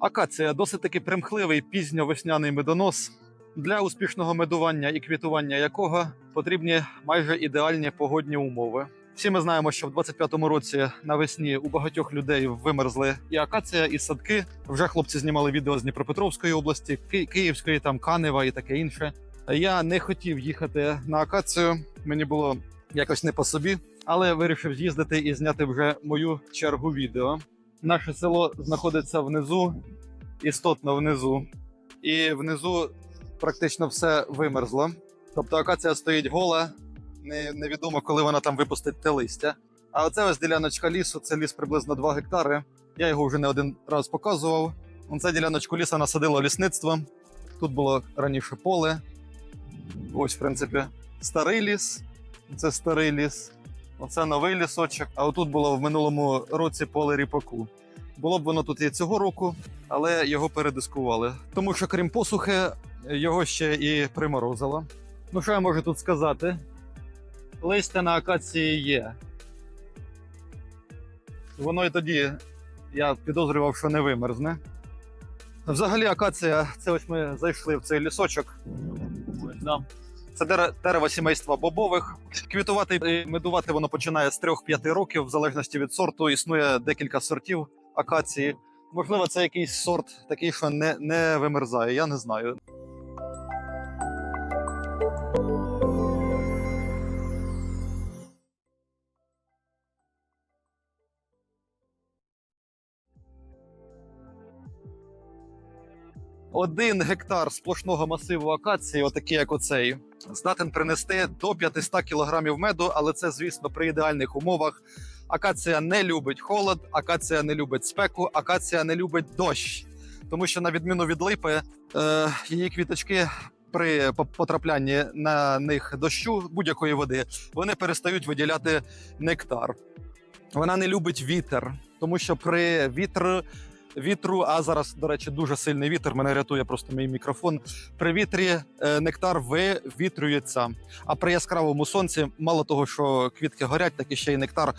Акація досить таки примхливий пізньовесняний медонос, для успішного медування і квітування якого потрібні майже ідеальні погодні умови. Всі ми знаємо, що в 25-му році навесні у багатьох людей вимерзли і акація, і садки. Вже хлопці знімали відео з Дніпропетровської області, Ки- Київської, там Канева і таке інше. Я не хотів їхати на акацію, мені було якось не по собі, але вирішив з'їздити і зняти вже мою чергу відео. Наше село знаходиться внизу, істотно внизу, і внизу практично все вимерзло. Тобто акація стоїть гола, невідомо, коли вона там випустить те листя. А оце ось діляночка лісу, це ліс приблизно 2 гектари. Я його вже не один раз показував. Оце діляночку ліса насадило лісництво. Тут було раніше поле. Ось, в принципі, старий ліс. Це старий ліс. Оце новий лісочок. А отут було в минулому році поле ріпаку. Було б воно тут і цього року, але його передискували. Тому що, крім посухи, його ще і приморозило. Ну, що я можу тут сказати? Листя на акації є. Воно і тоді я підозрював, що не вимерзне. Взагалі, акація, це ось ми зайшли в цей лісочок. Ось, да. Це дере- дерево сімейства бобових. Квітувати і медувати воно починає з 3-5 років, в залежності від сорту. Існує декілька сортів акації. Можливо, це якийсь сорт такий, що не, не вимерзає, я не знаю. Один гектар сплошного масиву акації, отакий як оцей, здатен принести до 500 кілограмів меду, але це, звісно, при ідеальних умовах. Акація не любить холод, акація не любить спеку, акація не любить дощ. Тому що, на відміну від липи, е, її квіточки при по- потраплянні на них дощу будь-якої води вони перестають виділяти нектар. Вона не любить вітер, тому що при вітру, вітру, а зараз, до речі, дуже сильний вітер. Мене рятує просто мій мікрофон. При вітрі е, нектар вивітрюється. А при яскравому сонці, мало того, що квітки горять, так і ще й нектар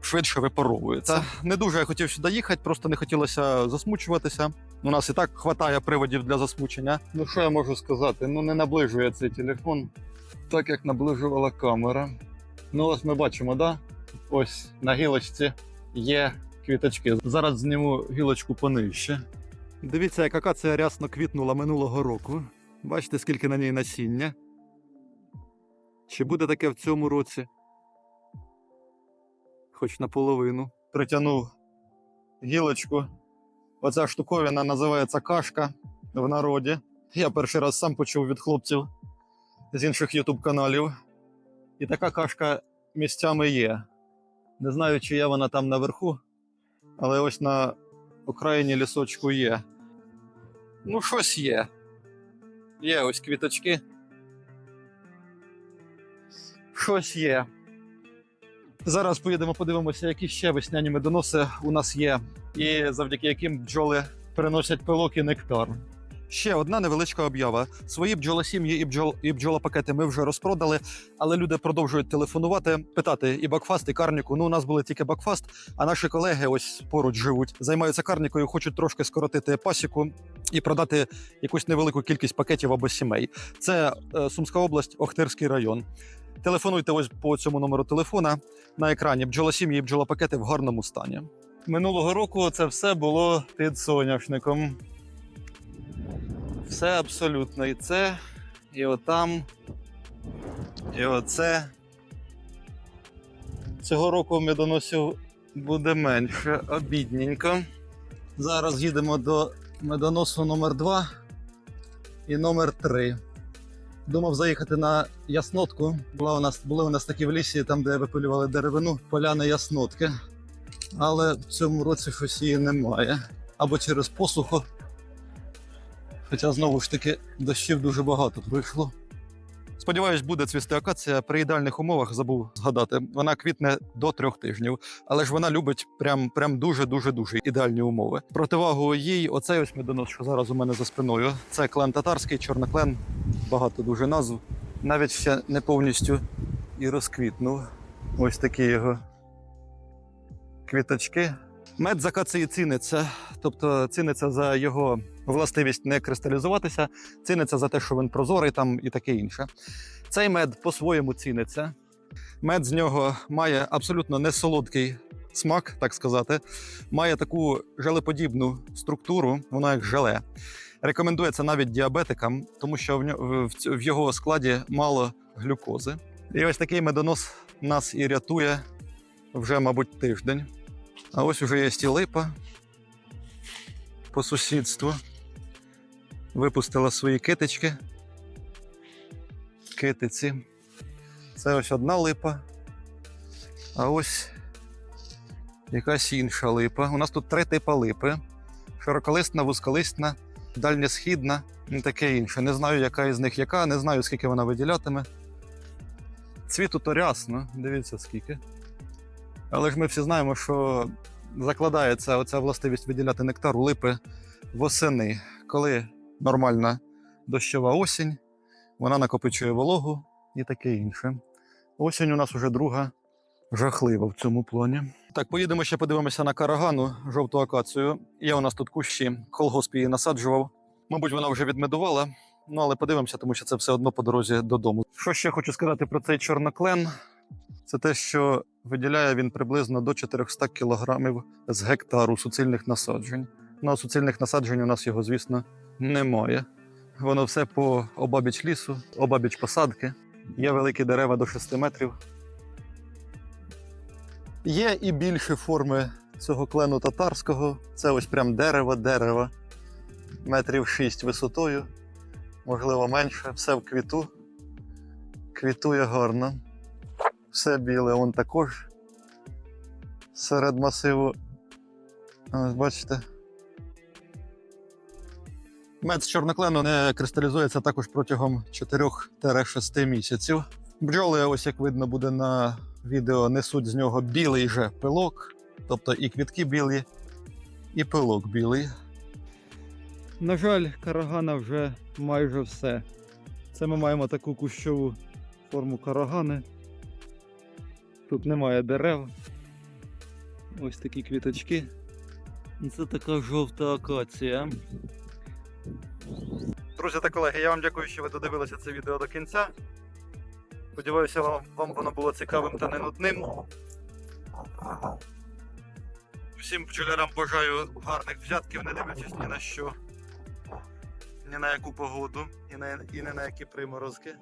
швидше випаровується. Не дуже я хотів сюди їхати, просто не хотілося засмучуватися. У нас і так хватає приводів для засмучення. Ну що я можу сказати? Ну не наближує цей телефон, так як наближувала камера. Ну, ось ми бачимо, да? Ось на гілочці є квіточки. Зараз зніму гілочку понижче. Дивіться, як акація рясно квітнула минулого року. Бачите, скільки на ній насіння. Чи буде таке в цьому році? Хоч наполовину. Притягнув гілочку. Оця штуковина називається кашка в народі. Я перший раз сам почув від хлопців з інших ютуб каналів. І така кашка місцями є. Не знаю, чи є вона там наверху, але ось на окраїні лісочку є. Ну, щось є. Є ось квіточки. Щось є. Зараз поїдемо, подивимося, які ще весняні медоноси у нас є, і завдяки яким бджоли приносять пилок і нектар. Ще одна невеличка об'ява. Свої бджолосім'ї і бджол і бджолопакети ми вже розпродали, але люди продовжують телефонувати, питати і Бакфаст, і Карніку. Ну, у нас були тільки Бакфаст, а наші колеги ось поруч живуть, займаються карнікою, хочуть трошки скоротити пасіку і продати якусь невелику кількість пакетів або сімей. Це е, Сумська область, Охтирський район. Телефонуйте ось по цьому номеру телефона на екрані. Бджолосім'ї і бджолопакети в гарному стані. Минулого року це все було під соняшником. Все абсолютно. І це, і отам, і оце. Цього року медоносів буде менше, обідненько. Зараз їдемо до медоносу номер 2 і номер 3. Думав заїхати на яснотку. Була у нас, були у нас такі в лісі, там, де випилювали деревину, поляни яснотки. Але в цьому році щось її немає. Або через посуху. Хоча знову ж таки дощів дуже багато пройшло. Сподіваюсь, буде цвісти акація при ідеальних умовах, забув згадати. Вона квітне до трьох тижнів, але ж вона любить прям, прям дуже дуже дуже ідеальні умови. Противагу їй, оцей ось медонос, що зараз у мене за спиною. Це клен татарський, чорноклен, багато дуже назв. Навіть ще не повністю і розквітнув. Ось такі його квіточки. Мед з акації ціниться, тобто ціниться за його властивість не кристалізуватися, ціниться за те, що він прозорий там і таке інше. Цей мед по-своєму ціниться. Мед з нього має абсолютно несолодкий смак, так сказати, має таку желеподібну структуру, воно як желе. Рекомендується навіть діабетикам, тому що в, його складі мало глюкози. І ось такий медонос нас і рятує вже, мабуть, тиждень. А ось уже є і липа по сусідству. Випустила свої китички. Китиці. Це ось одна липа. А ось якась інша липа. У нас тут три типи липи: широколисна, вузьколисна, дальньосхідна і таке інше. Не знаю, яка із них яка, не знаю, скільки вона виділятиме. Цвіту то рясно, дивіться скільки. Але ж ми всі знаємо, що закладається оця властивість виділяти нектар у липи восени, коли нормальна дощова осінь, вона накопичує вологу і таке інше. Осінь у нас уже друга жахлива в цьому плані. Так, поїдемо ще подивимося на карагану, жовту акацію. Є у нас тут кущі, колгосп її насаджував. Мабуть, вона вже відмедувала. Ну, але подивимося, тому що це все одно по дорозі додому. Що ще хочу сказати про цей чорноклен? Це те, що виділяє він приблизно до 400 кілограмів з гектару суцільних насаджень. На суцільних насаджень у нас його, звісно, немає. Воно все по обабіч лісу, обабіч посадки. Є великі дерева до 6 метрів. Є і більші форми цього клену татарського. Це ось прям дерево, дерево, метрів 6 висотою, можливо, менше. Все в квіту. Квітує гарно. Все біле, он також серед масиву. Ось бачите. Мед з чорноклену не кристалізується також протягом 4-6 місяців. Бджоли, ось як видно буде на відео, несуть з нього білий же пилок, тобто і квітки білі, і пилок білий. На жаль, карагана вже майже все. Це ми маємо таку кущову форму карагани. Тут немає дерев. Ось такі квіточки. Це така жовта акація. Друзі та колеги, я вам дякую, що ви додивилися це відео до кінця. Сподіваюся, вам, воно було цікавим та не нудним. Всім пчолярам бажаю гарних взятків, не дивлячись ні на що, ні на яку погоду, і, на, і не на які приморозки.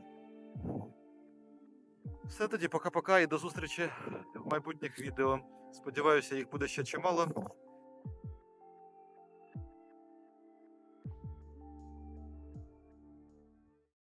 Все тоді, пока-пока і до зустрічі в майбутніх відео. Сподіваюся, їх буде ще чимало.